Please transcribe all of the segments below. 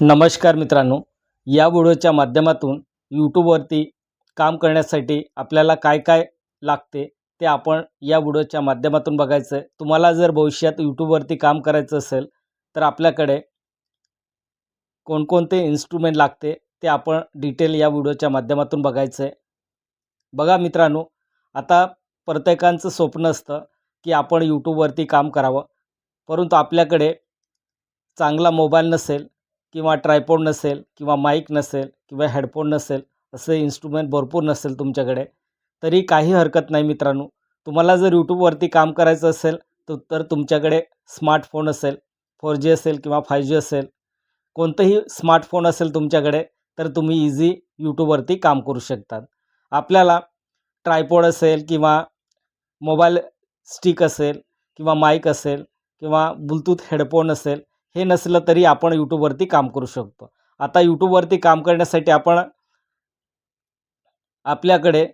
नमस्कार मित्रांनो या व्हिडिओच्या माध्यमातून यूट्यूबवरती काम करण्यासाठी आपल्याला काय काय लागते ते आपण या व्हिडिओच्या माध्यमातून बघायचं आहे तुम्हाला जर भविष्यात यूट्यूबवरती काम करायचं असेल तर आपल्याकडे कोणकोणते इन्स्ट्रुमेंट लागते ते आपण डिटेल या व्हिडिओच्या माध्यमातून बघायचं आहे बघा मित्रांनो आता प्रत्येकांचं स्वप्न असतं की आपण यूट्यूबवरती काम करावं. परंतु आपल्याकडे चांगला मोबाईल नसेल किंवा ट्रायपॉड नसेल किंवा माईक नसेल किंवा हेडफोन नसेल असे इन्स्ट्रुमेंट भरपूर नसेल तुमच्याकडे तरी काही हरकत नाही मित्रांनो. तुम्हाला जर यूट्यूबवरती काम करायचं असेल तर तर तुमच्याकडे स्मार्टफोन असेल फोर जी असेल किंवा फाय जी असेल कोणतंही स्मार्टफोन असेल तुमच्याकडे तर तुम्ही इझी यूट्यूबवरती काम करू शकतात. आपल्याला ट्रायपॉड असेल किंवा मोबाईल स्टिक असेल किंवा माईक असेल किंवा ब्लूटूथ हेडफोन असेल हे नसलं तरी आपण यूट्यूबवरती काम करू शकतो. आता यूट्यूबवरती काम करण्यासाठी आपण आपल्याकडे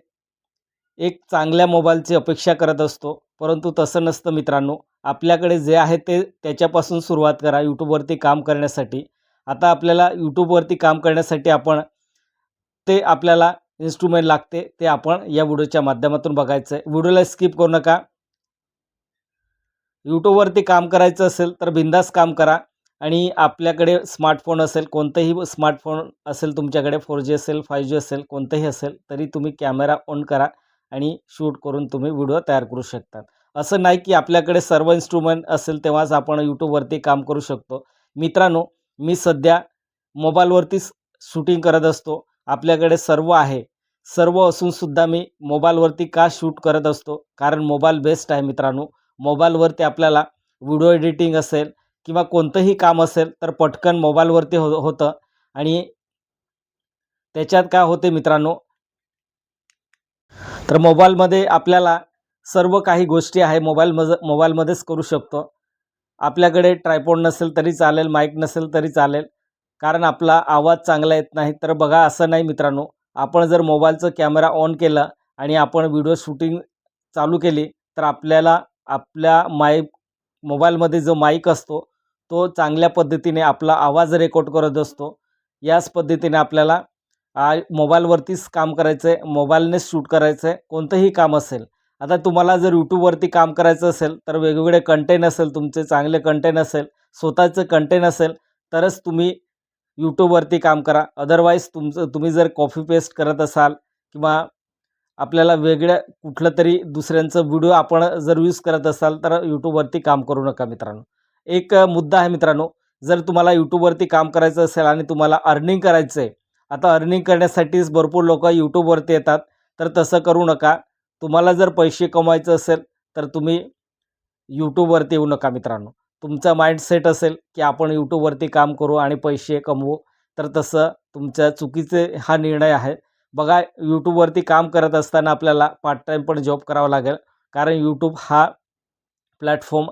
एक चांगल्या मोबाईलची अपेक्षा करत असतो. परंतु तसं नसतं मित्रांनो. आपल्याकडे जे आहे ते त्याच्यापासून सुरुवात करा. यूट्यूबवरती काम करण्यासाठी. आता आपल्याला यूट्यूबवरती काम करण्यासाठी आपण ते आपल्याला इन्स्ट्रुमेंट लागते ते आपण या व्हिडिओच्या माध्यमातून बघायचं आहे व्हिडिओला स्किप करू नका. यूट्यूबवरती काम करायचं असेल तर बिंदास काम करा. आणि आपल्याकडे स्मार्टफोन असेल कोणतंही स्मार्टफोन असेल तुमच्याकडे फोर जी असेल फाय जी असेल कोणतंही असेल तरी तुम्ही कॅमेरा ऑन करा आणि शूट करून तुम्ही व्हिडिओ तयार करू शकतात. असं नाही की आपल्याकडे सर्व इन्स्ट्रुमेंट असेल तेव्हाच आपण यूट्यूबवरती काम करू शकतो. मित्रांनो मी सध्या मोबाईलवरतीच शूटिंग करत असतो. आपल्याकडे सर्व आहे. सर्व असूनसुद्धा मी मोबाईलवरती का शूट करत असतो? कारण मोबाईल बेस्ट आहे मित्रांनो. मोबाईलवरती आपल्याला व्हिडिओ एडिटिंग असेल किंवा कोणतंही काम असेल तर पटकन मोबाईलवरती हो होतं. आणि त्याच्यात काय होते मित्रांनो? तर मोबाईलमध्ये आपल्याला सर्व काही गोष्टी आहे मोबाईलमज मोबाईलमध्येच करू शकतो. आपल्याकडे ट्रायपॉड नसेल तरी चालेल माईक नसेल तरी चालेल. कारण आपला आवाज चांगला येत नाही. तर बघा असं नाही मित्रांनो. आपण जर मोबाईलचं कॅमेरा ऑन केला आणि आपण व्हिडिओ शूटिंग चालू केली तर आपल्याला आपल्या माईक मोबाईलमध्ये जो माईक असतो तो चांगल्या पद्धतीने आपला आवाज रेकॉर्ड करत असतो. याच पद्धतीने आपल्याला मोबाईलवरतीच काम करायचं आहे मोबाईलनेच शूट करायचं आहे कोणतंही काम असेल. आता तुम्हाला जर यूट्यूबवरती काम करायचं असेल तर वेगवेगळे कंटेंट असेल तुमचे चांगले कंटेंट असेल स्वतःचं कंटेंट असेल तरच तुम्ही यूट्यूबवरती काम करा. अदरवाईज तुमचं तुम्ही जर कॉफी पेस्ट करत असाल किंवा आपल्याला वेगळ्या कुठलं तरी दुसऱ्यांचं व्हिडिओ आपण जर यूज करत असाल तर यूट्यूबवरती काम करू नका मित्रांनो. एक मुद्दा आहे मित्रांनो. जर तुम्हाला यूट्यूबवरती काम करायचं असेल आणि तुम्हाला अर्निंग करायचं आहे आता अर्निंग करण्यासाठीच भरपूर लोक यूट्यूबवरती येतात तर तसं करू नका. तुम्हाला जर पैसे कमवायचं असेल तर तुम्ही यूट्यूबवरती येऊ नका मित्रांनो. तुमचा माइंडसेट असेल की आपण यूट्यूबवरती काम करू आणि पैसे कमवू तर तसं तुमच्या चुकीचे हा निर्णय आहे. बघा यूट्यूबवरती काम करत असताना आपल्याला पार्ट टाईम पण जॉब करावा लागेल. कारण यूट्यूब हा प्लॅटफॉर्म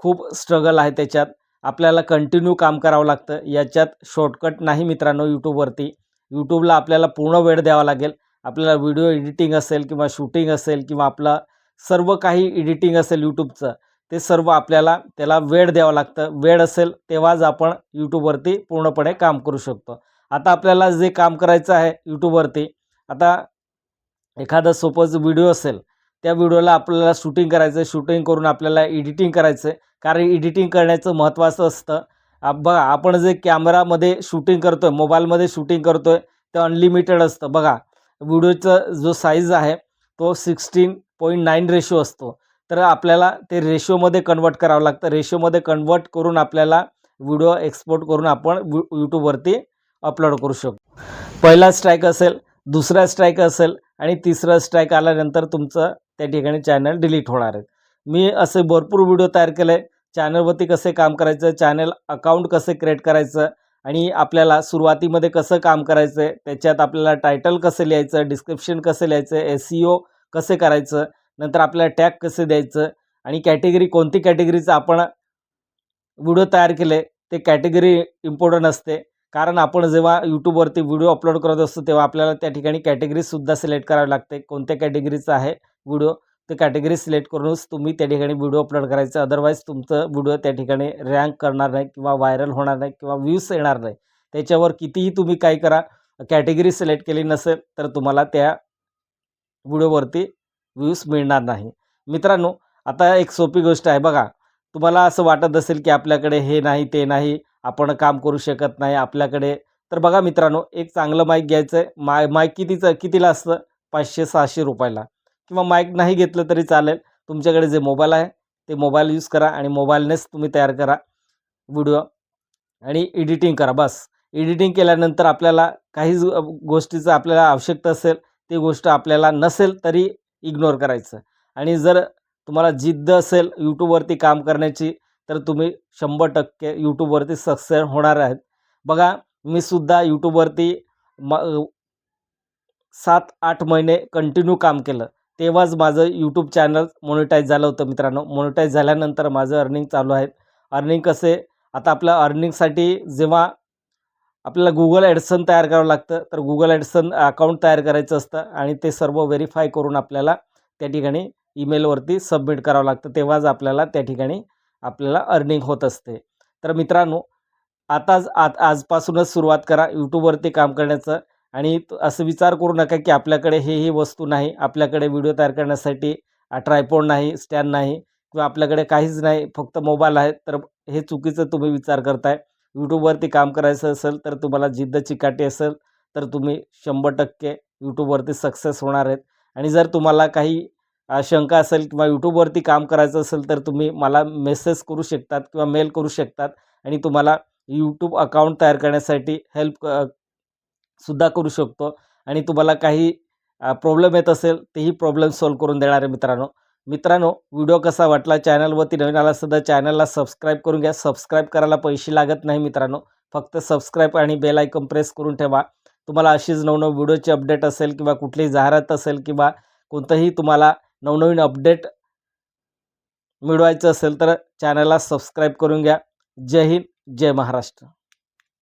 खूप स्ट्रगल आहे त्याच्यात. आपल्याला कंटिन्यू काम करावं लागतं. याच्यात शॉर्टकट नाही मित्रांनो यूट्यूबवरती यूट्यूबला आपल्याला पूर्ण वेळ द्यावा लागेल. आपल्याला व्हिडिओ एडिटिंग असेल किंवा शूटिंग असेल किंवा आपलं सर्व काही एडिटिंग असेल यूट्यूबचं ते सर्व आपल्याला त्याला वेळ द्यावं लागतं. वेळ असेल तेव्हाच आपण यूट्यूबवरती पूर्णपणे काम करू शकतो. आता आपल्याला जे काम करायचं आहे यूट्यूबवरती आता एखादा सोपंच व्हिडिओ असेल त्या व्हिडिओला आपल्याला शूटिंग करायचं आहे शूटिंग करून आपल्याला एडिटिंग करायचं आहे कारण एडिटिंग करण्याचं महत्त्वाचं असतं. आप बघा आपण जे कॅमेरामध्ये शूटिंग करतो आहे मोबाईलमध्ये शूटिंग करतो आहे ते अनलिमिटेड असतं. बघा व्हिडिओचं जो साईज आहे तो सिक्स्टीन पॉईंट नाईन रेशो असतो. तर आपल्याला ते रेशोमध्ये कन्वर्ट करावं लागतं. रेशोमध्ये कन्वर्ट करून आपल्याला व्हिडिओ एक्सपोर्ट करून आपण यूट्यूबवरती अपलोड करू शकतो. पहिला स्ट्राईक असेल दुसरा स्ट्राईक असेल आणि तिसरा स्ट्राईक आल्यानंतर तुमचं त्या ठिकाणी चॅनल डिलीट होणार आहे. मी असे भरपूर व्हिडिओ तयार केले. चॅनलवरती कसे काम करायचं चॅनल अकाउंट कसे क्रिएट करायचं आणि आपल्याला सुरुवातीमध्ये कसं काम करायचं आहे त्याच्यात आपल्याला टायटल कसं लिहायचं डिस्क्रिप्शन कसं लिहायचं एस सी ओ कसे करायचं नंतर आपल्याला टॅग कसे द्यायचं आणि कॅटेगरी कोणती कॅटेगरीचं आपण व्हिडिओ तयार केले ते कॅटेगरी इम्पॉर्टंट असते. कारण आपण जेव्हा यूट्यूबवरती व्हिडिओ अपलोड करत असतो तेव्हा आपल्याला त्या ठिकाणी कॅटेगरीसुद्धा सिलेक्ट करावी लागते. कोणत्या कॅटेगरीचं आहे व्हिडिओ ते कॅटेगरी सिलेक्ट करूनच तुम्ही त्या ठिकाणी व्हिडिओ अपलोड करायचं. अदरवाईज तुमचं व्हिडिओ त्या ठिकाणी रँक करणार नाही किंवा व्हायरल होणार नाही किंवा व्ह्यूज येणार नाही. त्याच्यावर कितीही तुम्ही काय करा कॅटेगरी सिलेक्ट केली नसेल तर तुम्हाला त्या व्हिडिओवरती व्ह्यूज मिळणार नाही. मित्रांनो आता एक सोपी गोष्ट आहे. बघा तुम्हाला असं वाटत असेल की आपल्याकडे हे नाही ते नाही आपण काम करू शकत नाही आपल्याकडे. तर बघा मित्रांनो एक चांगलं माईक घ्यायचं आहे माय माईक कितीचं कितीला असतं पाचशे सहाशे रुपयाला. किंवा माईक नाही घेतलं तरी चालेल. तुमच्याकडे जे मोबाईल आहे ते मोबाईल यूज करा आणि मोबाईलनेच तुम्ही तयार करा. व्हिडिओ आणि एडिटिंग करा बस. एडिटिंग केल्यानंतर आपल्याला काही गोष्टीचं आपल्याला आवश्यकता असेल ती गोष्ट आपल्याला नसेल तरी इग्नोर करायचं. आणि जर तुम्हाला जिद्द असेल यूट्यूबवरती काम करण्याची तर तुम्ही शंभर टक्के यूट्यूबवरती सक्सेस होणार आहेत. बघा मी सुद्धा यूट्यूबवरती म सात आठ महिने कंटिन्यू काम केलं. तेव्हाच माझं यूट्यूब चॅनल मोनिटाईज झालं होतं मित्रांनो. मोनिटाईज झाल्यानंतर माझं अर्निंग चालू आहे. अर्निंग कसे? आता आपल्या अर्निंगसाठी जेव्हा आपल्याला गुगल ॲडसन तयार करावं लागतं तर गुगल ॲडसन अकाउंट तयार करायचं असतं आणि ते सर्व व्हेरीफाय करून आपल्याला त्या ठिकाणी ईमेलवरती सबमिट करावं लागतं. तेव्हाच आपल्याला त्या ठिकाणी आपल्याला अर्निंग होत असते. तर मित्रांनो आताच आज आजपासूनच सुरुवात करा. यूट्यूबवरती काम करण्याचं. आणि असं विचार करू नका की आपल्याकडे हे ही वस्तू नाही. आपल्याकडे व्हिडिओ तयार करण्यासाठी ट्रायपॉड नाही स्टँड नाही किंवा आपल्याकडे काहीच नाही. फक्त मोबाईल आहे. तर हे चुकीचं तुम्ही विचार करताय. यूट्यूबवरती काम करायचं असेल तर तुम्हाला जिद्द चिकाटी असेल तर तुम्ही शंभर टक्के यूट्यूबवरती सक्सेस होणार आहेत. आणि जर तुम्हाला काही शंका असेल किंवा यूट्यूबवरती काम करायचं असेल तर तुम्ही मला मेसेज करू शकतात किंवा मेल करू शकतात आणि तुम्हाला यूट्यूब अकाउंट तयार करण्यासाठी हेल्प सुद्धा करू शकतो. आणि तुम्हाला काही प्रॉब्लेम येत असेल तेही प्रॉब्लेम सॉल्व करून देणार आहे मित्रांनो. मित्रांनो व्हिडिओ कसा वाटला? चॅनलवरती नवीन आला सुद्धा चॅनलला सबस्क्राईब करून घ्या. सबस्क्राईब करायला पैसे लागत नाही मित्रांनो. फक्त सबस्क्राईब आणि बेल आयकॉन प्रेस करून ठेवा. तुम्हाला अशीच नवनव व्हिडिओची अपडेट असेल किंवा कुठलीही जाहिरात असेल किंवा कोणतंही तुम्हाला नवनवीन अपडेट मिळवायचं असेल तर चॅनलला सबस्क्राईब करून घ्या. जय हिंद जय महाराष्ट्र.